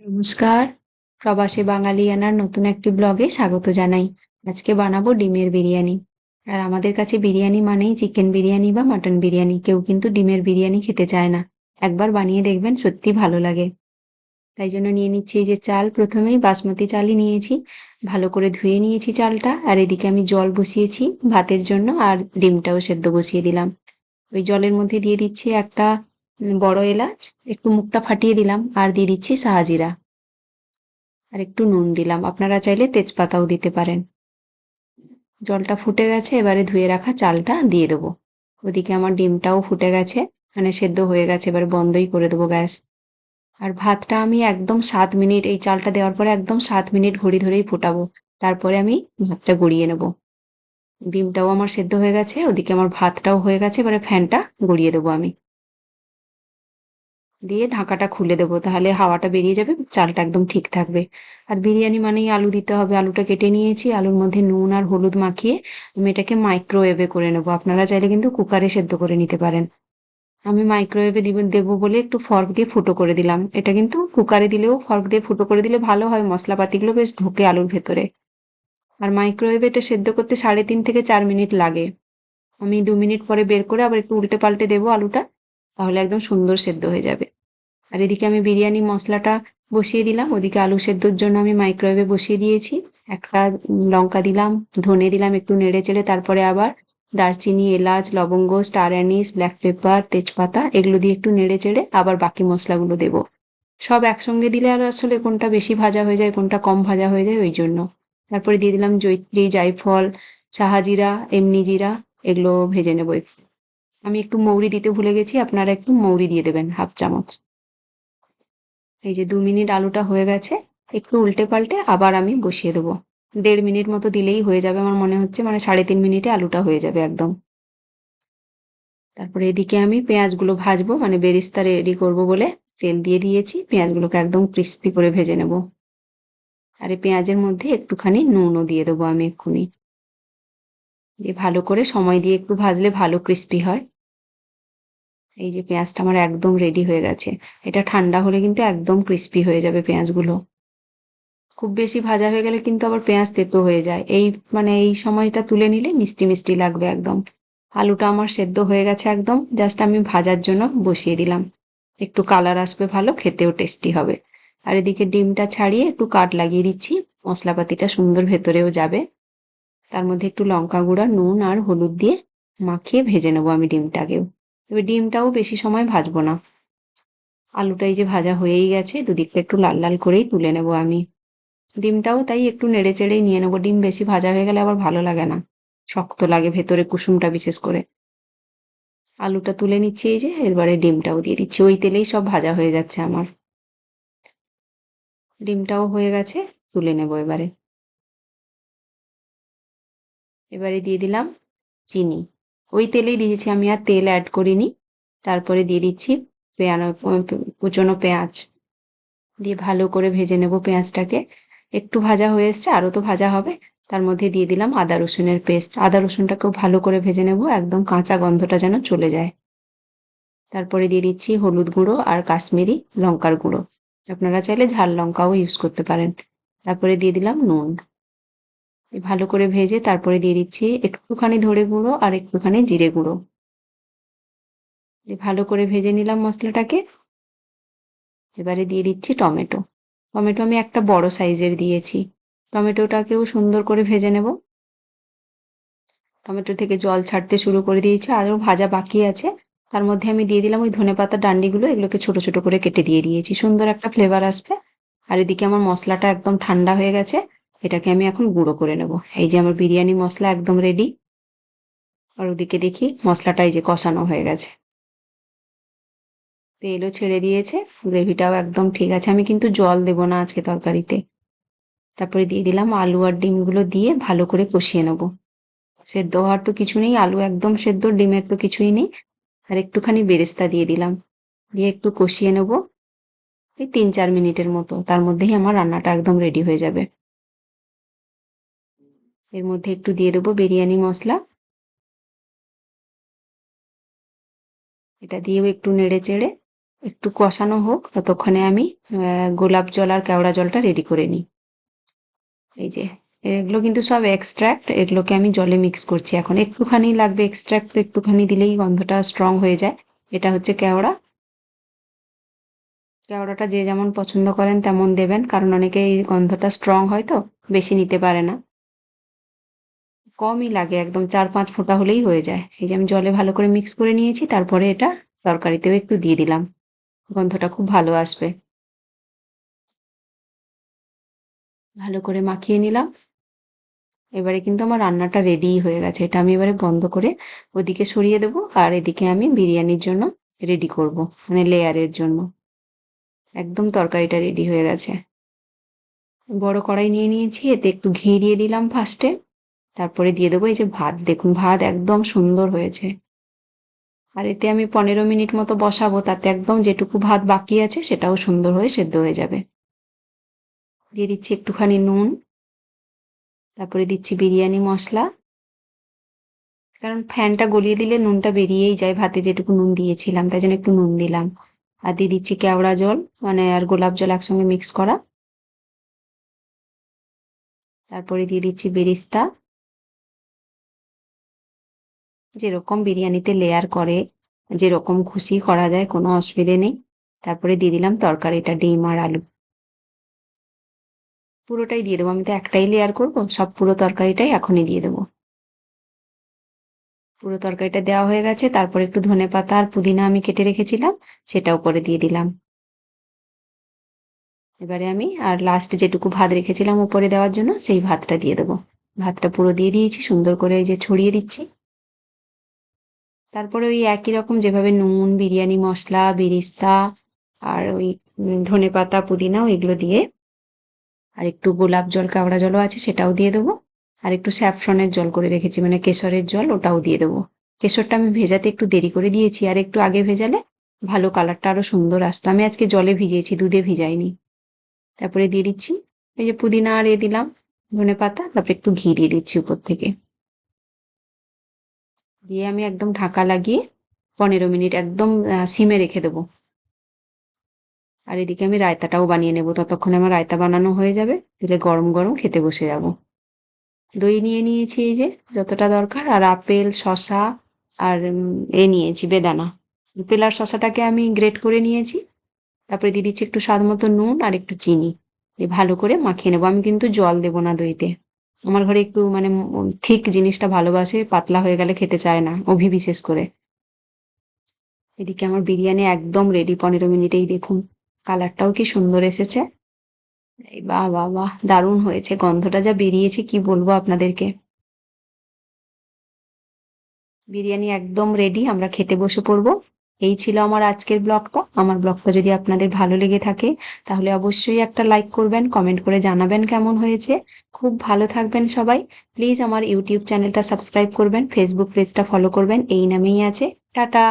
নমস্কার। প্রবাসী বাঙালিয়ানার নতুন একটি ব্লগে স্বাগত জানাই। আজকে বানাবো ডিমের বিরিয়ানি। আর আমাদের কাছে বিরিয়ানি মানেই চিকেন বিরিয়ানি বা মাটন বিরিয়ানি। কেউ কিন্তু ডিমের বিরিয়ানি খেতে চায় না। একবার বানিয়ে দেখবেন সত্যি ভালো লাগে। তাই জন্য নিয়ে নিচ্ছি এই যে চাল। প্রথমেই বাসমতি চালই নিয়েছি। ভালো করে ধুয়ে নিয়েছি চালটা। আর এদিকে আমি জল বসিয়েছি ভাতের জন্য। আর ডিমটাও সেদ্ধ বসিয়ে দিলাম। ওই জলের মধ্যে দিয়ে দিচ্ছি একটা বড় এলাচ, একটু মুখটা ফাটিয়ে দিলাম, আর দিয়ে দিচ্ছি সাহাজিরা। আর একটু নুন দিলাম। আপনারা চাইলে তেজপাতাও দিতে পারেন। জলটা ফুটে গেছে, এবারে ধুয়ে রাখা চালটা দিয়ে দেবো। ওদিকে আমার ডিমটাও ফুটে গেছে মানে সেদ্ধ হয়ে গেছে, এবারে বন্ধই করে দেবো গ্যাস। আর ভাতটা আমি একদম সাত মিনিট, এই চালটা দেওয়ার পরে একদম সাত মিনিট ঘড়ি ধরেই ফোটাবো। তারপরে আমি ভাতটা গড়িয়ে নেব। ডিমটাও আমার সেদ্ধ হয়ে গেছে, ওদিকে আমার ভাতটাও হয়ে গেছে, এবারে ফ্যানটা গড়িয়ে দেবো আমি। দিয়ে ঢাকাটা খুলে দেবো। তাহলে হাওয়াটা বেরিয়ে যাবে, চালটা একদম ঠিক থাকবে। আর বিরিয়ানি মানেই আলু দিতে হবে। আলুটা কেটে নিয়েছি, আলুর মধ্যে নুন আর হলুদ মাখিয়ে আমি এটাকে মাইক্রোওয়েভে করে নেব। আপনারা চাইলে কিন্তু কুকারে সেদ্ধ করে নিতে পারেন। আমি মাইক্রোওয়েভে দিব, দেবো বলে একটু ফর্ক দিয়ে ফুটো করে দিলাম। এটা কিন্তু কুকারে দিলেও ফর্ক দিয়ে ফুটো করে দিলে ভালো হয়। মশলাপাতিগুলো বেশ ঢোকে আলুর ভেতরে। আর মাইক্রোওয়েভে এটা সেদ্ধ করতে সাড়ে তিন থেকে চার মিনিট লাগে। আমি দু মিনিট পরে বের করে আবার একটু উল্টে পাল্টে দেবো আলুটা। তাহলে একদম সুন্দর সেদ্ধ হয়ে যাবে। আর এদিকে আমি বিরিয়ানি মশলাটা বসিয়ে দিলাম, ওদিকে আলু সেদ্ধর জন্য আমি মাইক্রোওয়েভে বসিয়ে দিয়েছি। একটা লঙ্কা দিলাম, ধনে দিলাম একটু নেড়ে চেড়ে, তারপরে আবার দারচিনি, এলাচ, লবঙ্গ স্টার অ্যানিস ব্ল্যাক পেপার তেজপাতা এগুলো দিয়ে একটু নেড়ে চেড়ে আবার বাকি মশলাগুলো দেব। সব একসঙ্গে দিলে আর আসলে কোনটা বেশি ভাজা হয়ে যায়, কোনটা কম ভাজা হয়ে যায় ওই জন্য। তারপরে দিয়ে দিলাম জৈত্রী জায়ফল সাহাজিরা এমনি জিরা, এগুলো ভেজে নেব একটু। আমি একটু মৌরি দিতে ভুলে গেছি, আপনারা একটু মৌরি দিয়ে দেবেন, হাফ চামচ। এই যে দু মিনিট আলুটা হয়ে গেছে, একটু উল্টে পাল্টে আবার আমি বসিয়ে দেবো। দেড় মিনিট মতো দিলেই হয়ে যাবে আমার মনে হচ্ছে মানে সাড়ে তিন মিনিটে আলুটা হয়ে যাবে একদম। তারপরে এদিকে আমি পেঁয়াজগুলো ভাজবো মানে বেরিস্তা রেডি করব বলে তেল দিয়ে দিয়েছি, পেঁয়াজগুলোকে একদম ক্রিস্পি করে ভেজে নেব। আর এই পেঁয়াজের মধ্যে একটুখানি নুনও দিয়ে দেবো আমি এক্ষুনি। দিয়ে ভালো করে সময় দিয়ে একটু ভাজলে ভালো ক্রিস্পি হয়। এই যে পেঁয়াজটা আমার একদম রেডি হয়ে গেছে। এটা ঠান্ডা হলে কিন্তু একদম ক্রিস্পি হয়ে যাবে পেঁয়াজগুলো। খুব বেশি ভাজা হয়ে গেলে কিন্তু আবার পেঁয়াজ তেতো হয়ে যায়। এই মানে এই সময়টা তুলে নিলে মিষ্টি মিষ্টি লাগবে একদম। আলুটা আমার সেদ্ধ হয়ে গেছে একদম। জাস্ট আমি ভাজার জন্য বসিয়ে দিলাম। একটু কালার আসবে ভালো, খেতেও টেস্টি হবে। আর এদিকে ডিমটা ছাড়িয়ে একটু কাট লাগিয়ে দিচ্ছি। মশলাপাতিটা সুন্দর ভেতরেও যাবে। তার মধ্যে একটু লঙ্কা গুঁড়া, নুন আর হলুদ দিয়ে মাখিয়ে ভেজে নেব আমি ডিমটাকেও। তবে ডিমটাও বেশি সময় ভাজবো না। আলুটাই যে ভাজা হয়েই গেছে, দুদিকটা একটু লাল লাল করেই তুলে নেব আমি। ডিমটাও তাই একটু নেড়ে চেড়েই নিয়ে নেব। ডিম বেশি ভাজা হয়ে গেলে আবার ভালো লাগে না, শক্ত লাগে ভেতরে কুসুমটা বিশেষ করে। আলুটা তুলে নিচ্ছি এই যে এবারে ডিমটাও দিয়ে দিচ্ছি। ওই তেলেই সব ভাজা হয়ে যাচ্ছে আমার। ডিমটাও হয়ে গেছে, তুলে নেব এবারে। এবারে দিয়ে দিলাম চিনি। ওই তেলেই দিয়েছি আমি আর তেল অ্যাড করিনি। তারপরে দিয়ে দিচ্ছি পেঁয়ানো, কুচনো পেঁয়াজ। দিয়ে ভালো করে ভেজে নেব পেঁয়াজটাকে। একটু ভাজা হয়ে এসছে, আরও তো ভাজা হবে। তার মধ্যে দিয়ে দিলাম আদা রসুনের পেস্ট। আদা রসুনটাকেও ভালো করে ভেজে নেব, একদম কাঁচা গন্ধটা যেন চলে যায়। তারপরে দিয়ে দিচ্ছি হলুদ গুঁড়ো আর কাশ্মীরি লঙ্কার গুঁড়ো। আপনারা চাইলে ঝাল লঙ্কাও ইউজ করতে পারেন। তারপরে দিয়ে দিলাম নুন। ভালো করে ভেজে তারপরে দিয়ে দিচ্ছি একটুখানি ধরে গুঁড়ো আর একটুখানি জিরে গুঁড়ো। ভালো করে ভেজে নিলাম মশলাটাকে। এবারে দিয়ে দিচ্ছি টমেটো। টমেটো আমি একটা বড় সাইজের দিয়েছি। টমেটোটাকেও সুন্দর করে ভেজে নেব। টমেটো থেকে জল ছাড়তে শুরু করে দিয়েছি। আরও ভাজা বাকি আছে। তার মধ্যে আমি দিয়ে দিলাম ওই ধনেপাতা ডান্ডিগুলো। এগুলোকে ছোট ছোট করে কেটে দিয়ে দিয়েছি। সুন্দর একটা ফ্লেভার আসবে। আর এদিকে আমার মশলাটা একদম ঠান্ডা হয়ে গেছে। এটাকে আমি এখন গুঁড়ো করে নেব। এই যে আমার বিরিয়ানি মশলা একদম রেডি আর ওদিকে দেখি মশলাটা এই যে কষানো হয়ে গেছে। তেলও ছেড়ে দিয়েছে, গ্রেভিটাও একদম ঠিক আছে। আমি কিন্তু জল দেবো না আজকে তরকারিতে। তারপরে দিয়ে দিলাম আলু আর ডিমগুলো দিয়ে ভালো করে কষিয়ে নেব। সেদ্ধ হওয়ার তো কিছু নেই, আলু একদম সেদ্ধ, ডিমের তো কিছুই নেই। আর একটুখানি বেরেস্তা দিয়ে দিলাম। দিয়ে একটু কষিয়ে নেব। এই তিন চার মিনিটের মতো, তার মধ্যেই আমার রান্নাটা একদম রেডি হয়ে যাবে। এর মধ্যে একটু দিয়ে দেবো বিরিয়ানি মশলা। এটা দিয়েও একটু নেড়ে চেড়ে একটু কষানো হোক, ততক্ষণে আমি গোলাপ জল আর কেওড়া জলটা রেডি করে নিই। এই যে, এগুলো কিন্তু সব এক্সট্রাক্ট এগুলোকে আমি জলে মিক্স করছি এখন। একটুখানি লাগবে এক্সট্রাক্ট একটুখানি দিলেই গন্ধটা স্ট্রং হয়ে যায়। এটা হচ্ছে কেওড়া। কেওড়াটা যে যেমন পছন্দ করেন তেমন দেবেন, কারণ অনেকে এই গন্ধটা স্ট্রং হয় তো, বেশি নিতে পারে না। কমই লাগে, একদম চার পাঁচ ফোঁটা হলেই হয়ে যায়। এই যে আমি জলে ভালো করে মিক্স করে নিয়েছি, তারপরে এটা তরকারিতেও একটু দিয়ে দিলাম। গন্ধটা খুব ভালো আসবে। ভালো করে মাখিয়ে নিলাম। এবারে কিন্তু আমার রান্নাটা রেডি হয়ে গেছে। এটা আমি এবারে বন্ধ করে ওদিকে সরিয়ে দেব আর এদিকে আমি বিরিয়ানির জন্য রেডি করব মানে লেয়ারের জন্য। একদম তরকারিটা রেডি হয়ে গেছে। বড় কড়াই নিয়ে নিয়েছি, এতে একটু ঘি দিয়ে দিলাম ফার্স্টে তারপরে দিয়ে দেবো, এই যে ভাত, দেখুন ভাত একদম সুন্দর হয়েছে। আর এতে আমি পনেরো মিনিট মতো বসাবো, তাতে একদম যেটুকু ভাত বাকি আছে সেটাও সুন্দর হয়ে সেদ্ধ হয়ে যাবে। দিয়ে দিচ্ছি একটুখানি নুন, তারপরে দিচ্ছি বিরিয়ানি মশলা। কারণ ফ্যানটা গলিয়ে দিলে নুনটা বেরিয়েই যায়, ভাতে যেটুকু নুন দিয়েছিলাম তাই জন্য একটু নুন দিলাম। আর দিয়ে দিচ্ছি কেওড়া জল মানে আর গোলাপ জল একসঙ্গে মিক্স করা। তারপরে দিয়ে দিচ্ছি বেরিস্তা। যেরকম বিরিয়ানিতে লেয়ার করে, যেরকম খুশি করা যায়, কোনো অসুবিধে নেই। তারপরে দিয়ে দিলাম তরকারিটা, ডিম আর আলু। পুরোটাই দিয়ে দেবো। আমি তো একটাই লেয়ার করব, সব পুরো তরকারিটাই এখনই দিয়ে দেবো। পুরো তরকারিটা দেওয়া হয়ে গেছে। তারপর একটু ধনে পাতা আর পুদিনা আমি কেটে রেখেছিলাম, সেটা উপরে দিয়ে দিলাম। এবারে আমি আর লাস্ট যেটুকু ভাত রেখেছিলাম উপরে দেওয়ার জন্য, সেই ভাতটা দিয়ে দেবো। ভাতটা পুরো দিয়ে দিয়েছি, সুন্দর করে এই যে ছড়িয়ে দিচ্ছি। তারপরে ওই একই রকম যেভাবে নুন, বিরিয়ানি, মশলা, বিরিস্তা আর ওই ধনে পাতা, পুদিনা ওইগুলো দিয়ে আর একটু গোলাপ জল কেওড়া জলও আছে সেটাও দিয়ে দেবো। আর একটু স্যাফ্রনের জল করে রেখেছি মানে কেশরের জল ওটাও দিয়ে দেবো। কেশরটা আমি ভেজাতে একটু দেরি করে দিয়েছি আর একটু আগে ভেজালে ভালো কালারটা আরও সুন্দর আসতো। আমি আজকে জলে ভিজিয়েছি, দুধে ভিজাইনি। তারপরে দিয়ে দিচ্ছি, এই যে পুদিনা আর এ দিলাম, ধনে পাতা, তারপরে একটু ঘি দিয়ে দিচ্ছি উপর থেকে। দিয়ে আমি একদম ঢাকা লাগিয়ে পনেরো মিনিট একদম সিমে রেখে দেবো। আর এদিকে আমি রায়তাটাও বানিয়ে নেব। ততক্ষণে আমার রায়তা বানানো হয়ে যাবে। দিলে গরম গরম খেতে বসে যাব। দই নিয়ে নিয়েছি এই যে, যতটা দরকার। আর আপেল শশা আর এ নিয়েছি, বেদানা। আপেল আর শশাটাকে আমি গ্রেট করে নিয়েছি। তারপরে দিয়ে দিচ্ছি একটু স্বাদ মতো নুন আর একটু চিনি। দিয়ে ভালো করে মাখিয়ে নেব। আমি কিন্তু জল দেবো না দইতে। আমার ঘরে একটু মানে ঠিক জিনিসটা ভালোবাসে, পাতলা হয়ে গেলে খেতে চায় না, অভি বিশেষ করে। এদিকে আমার বিরিয়ানি একদম রেডি পনেরো মিনিটেই দেখুন, কালারটাও কি সুন্দর এসেছে। এই বাহ বাহ বাহ দারুণ হয়েছে, গন্ধটা যা বেরিয়েছে, কি বলব আপনাদেরকে? বিরিয়ানি একদম রেডি আমরা খেতে বসে পড়ব। এই ছিল আমার আজকের ব্লগটা। আমার ব্লগটা যদি আপনাদের ভালো লেগে থাকে, তাহলে অবশ্যই একটা লাইক করবেন, কমেন্ট করে জানাবেন কেমন হয়েছে। খুব ভালো থাকবেন সবাই। প্লিজ আমার ইউটিউব চ্যানেলটা সাবস্ক্রাইব করবেন, ফেসবুক পেজটা ফলো করবেন। এই নামেই আছে। টাটা!